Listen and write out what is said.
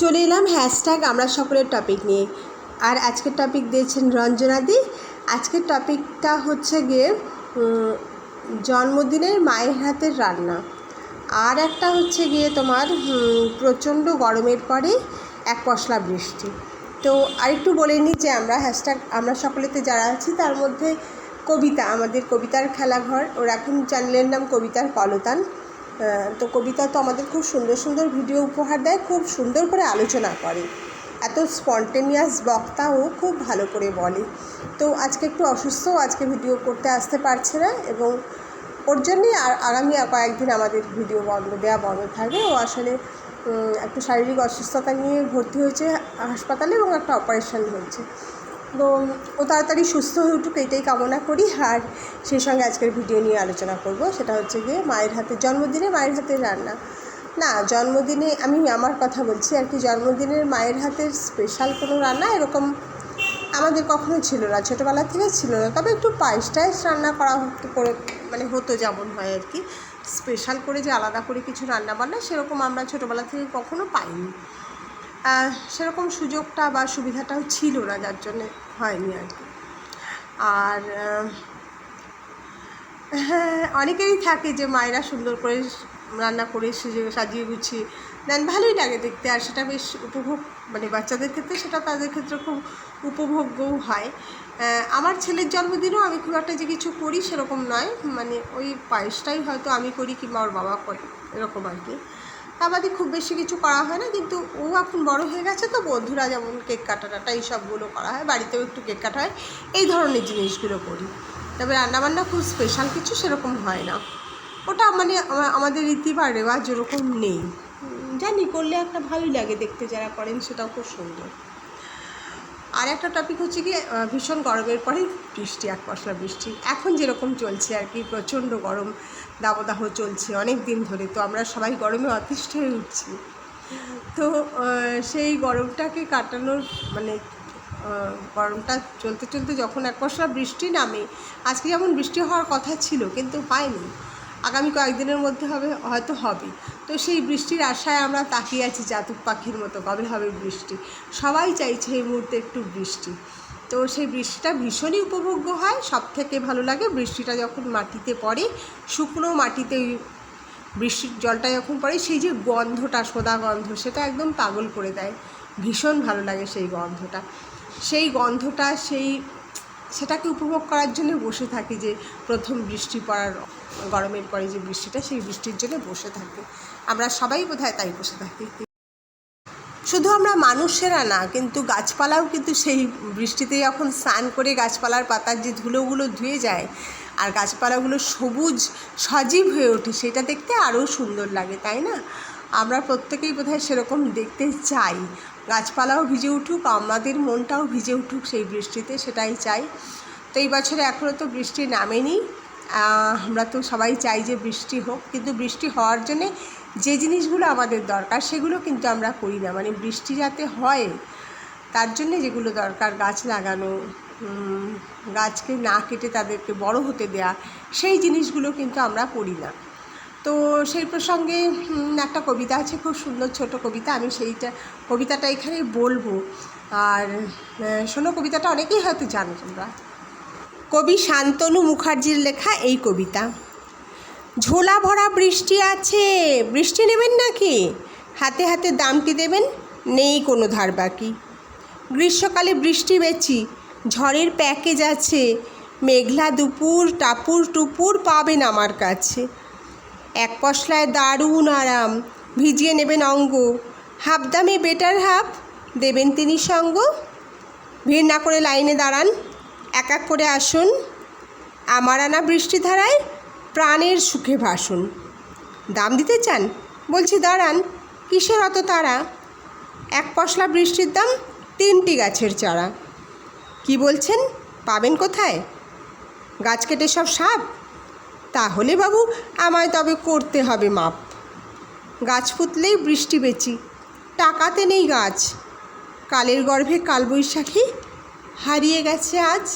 চলে এলাম হ্যাশট্যাগ আমরা সকলের টপিক নিয়ে। আর আজকের টপিক দিয়েছেন রঞ্জনাদি। আজকের টপিকটা হচ্ছে গিয়ে জন্মদিনের মায়ের হাতের রান্না। আর একটা হচ্ছে গিয়ে তোমার প্রচণ্ড গরমের পরে এক পশলা বৃষ্টি। তো আরেকটু বলে নিই যে আমরা হ্যাশট্যাগ আমরা সকলেতে যারা আছি, তার মধ্যে কবিতা, আমাদের কবিতার খেলাঘর। ওর এখন চ্যানেলের নাম কবিতার কলতান তো কবিতা তো আমাদের খুব সুন্দর সুন্দর ভিডিও উপহার দেয়, খুব সুন্দর করে আলোচনা করে। এত স্পন্টেনিয়াস বক্তাও খুব ভালো করে বলে। তো আজকে একটু অসুস্থ, আজকে ভিডিও করতে আসতে পারছে না এবং ওর জন্যই আর আগামী কয়েকদিন আমাদের ভিডিও বন্ধ দেওয়া বন্ধ থাকবে। ও আসলে একটু শারীরিক অসুস্থতা নিয়ে ভর্তি হয়েছে হাসপাতালে এবং একটা অপারেশন হয়েছে। তো ও তাড়াতাড়ি সুস্থ হয়ে উঠুক, এটাই কামনা করি। আর সেই সঙ্গে আজকের ভিডিও নিয়ে আলোচনা করব, সেটা হচ্ছে গিয়ে মায়ের হাতের জন্মদিনে মায়ের হাতের রান্না। না, জন্মদিনে আমি আমার কথা বলছি, আর কি জন্মদিনের মায়ের হাতের স্পেশাল কোনো রান্না এরকম আমাদের কখনো ছিল না, ছোটোবেলা থেকে ছিল না। তবে একটু পায়েস টায়েস রান্না করা হতো, করে মানে হতো যেমন হয় আর কি। স্পেশাল করে যে আলাদা করে কিছু রান্না বান্না, সেরকম আমরা ছোটোবেলা থেকে কখনো পাইনি। সেরকম সুযোগটা বা সুবিধাটাও ছিল না, যার জন্যে হয়নি আর কি। আর হ্যাঁ অনেকেরই থাকে যে মায়েরা সুন্দর করে রান্না করে সেজে- সাজিয়ে গুছিয়ে দেন, ভালোই লাগে দেখতে। আর সেটা বেশ উপভোগ মানে বাচ্চাদের ক্ষেত্রে সেটা তাদের ক্ষেত্রে খুব উপভোগ্যও হয়। আমার ছেলের জন্মদিনও আমি খুব একটা যে কিছু করি সেরকম নয়। মানে ওই পায়েসটাই হয়তো আমি করি কিংবা ওর বাবা করে, এরকম আর কি। তা বাদে খুব বেশি কিছু করা হয় না, কিন্তু ও এখন বড় হয়ে গেছে তো, বন্ধুরা যেমন কেক কাটাটা টাটা এইসবগুলো করা হয়, বাড়িতেও একটু কেক কাটা হয়, এই ধরনের জিনিসগুলো করি। তবে রান্নাবান্না খুব স্পেশাল কিছু সেরকম হয় না। ওটা মানে আমাদের রীতি বা রেওয়াজ ওরকম নেই। জানি করলে একটা ভালোই লাগে দেখতে, যারা করেন সেটাও খুব সুন্দর। আর একটা টপিক হচ্ছে কি ভীষণ গরমের পরে বৃষ্টি, এক পশলা বৃষ্টি। এখন যেরকম চলছে আর কি, প্রচণ্ড গরম, দাবদাহ চলছে অনেক দিন ধরে। তো আমরা সবাই গরমে অতিষ্ঠ হয়ে উঠছি। তো সেই গরমটাকে কাটানোর মানে গরমটা চলতে চলতে যখন এক পশলা বৃষ্টি নামে, আজকে যেমন বৃষ্টি হওয়ার কথা ছিল, কিন্তু হয়নি। আগামী কয়েকদিনের মধ্যে হবে, হয়তো হবে তো সেই বৃষ্টির আশায় আমরা তাকিয়ে আছি জাতুক পাখির মতো, কবে হবে বৃষ্টি? সবাই চাইছে এই মুহূর্তে একটু বৃষ্টি। তো সেই বৃষ্টিটা ভীষণই উপভোগ্য হয় সব থেকে ভালো লাগে বৃষ্টিটা যখন মাটিতে পড়ে, শুকনো মাটিতে বৃষ্টির জলটা যখন পড়ে, সেই যে গন্ধটা, সোদা গন্ধ, সেটা একদম পাগল করে দেয়। ভীষণ ভালো লাগে সেই গন্ধটা। সেই গন্ধটা, সেই সেটাকে উপভোগ করার জন্য বসে থাকি যে প্রথম বৃষ্টি পড়ার, গরমের পরে যে বৃষ্টিটা, সেই বৃষ্টির জন্য বসে থাকি। আমরা সবাই বোধহয় তাই বসে থাকি। শুধু আমরা মানুষেরা না, কিন্তু গাছপালাও কিন্তু সেই বৃষ্টিতে যখন স্নান করে গাছপালার পাতার যে ধুলোগুলো ধুয়ে যায় আর গাছপালাগুলো সবুজ, সজীব হয়ে ওঠে, সেটা দেখতে আরও সুন্দর লাগে, তাই না? আমরা প্রত্যেকেই বোধহয় সেরকম দেখতে চাই। গাছপালাও ভিজে উঠুক, আমাদের মনটাও ভিজে উঠুক সেই বৃষ্টিতে, সেটাই চাই। তো এই বছরে এখনও তো বৃষ্টি নামেনি। আমরা তো সবাই চাই যে বৃষ্টি হোক, কিন্তু বৃষ্টি হওয়ার জন্যে যে জিনিসগুলো আমাদের দরকার, সেগুলো কিন্তু আমরা করি না। মানে বৃষ্টি যাতে হয়, তার জন্যে যেগুলো দরকার, গাছ লাগানো গাছকে না কেটে তাদেরকে বড় হতে দেয়া, সেই জিনিসগুলো কিন্তু আমরা করি না। তো সেই প্রসঙ্গে একটা কবিতা আছে, খুব সুন্দর ছোট কবিতা, আমি সেইটা, কবিতাটা এখানে বলব। আর শোনো কবিতাটা, অনেকেই হয়তো জানো তোমরা। কবি শান্তনু মুখার্জির লেখা এই কবিতা, ঝোলা ভরা বৃষ্টি আছে, বৃষ্টি নেবেন নাকি? হাতে হাতে দামটি দেবেন, নেই কোনো ধার বাকি। গ্রীষ্মকালে বৃষ্টি বেচি, ঝড়ের প্যাকেজ আছে, মেঘলা দুপুর, টাপুর টুপুর পাবেন আমার কাছে। এক পশলায় দারুণ আরাম। ভিজিয়ে নেবেন অঙ্গ। হাফ দামে বেটার হাফ দেবেন তিনি সঙ্গ। ভিড় না করে লাইনে দাঁড়ান। এক এক করে আসুন। আমার আনা বৃষ্টিধারায় প্রাণের সুখে ভাসুন। দাম দিতে চান? বলছি দাঁড়ান। কিসের অত তারা এক পশলা বৃষ্টির দাম তিনটি গাছের চারা। কি বলছেন? পাবেন কোথায়? গাছ কেটে সব সাপ? তাহলে বাবু, আমায় তবে করতে হবে মাপ। গাছ পুতলেই বৃষ্টি বেচি, টাকাতে নেই গাছ। কালের গর্ভে কালবৈশাখী হারিয়ে গেছে আজ।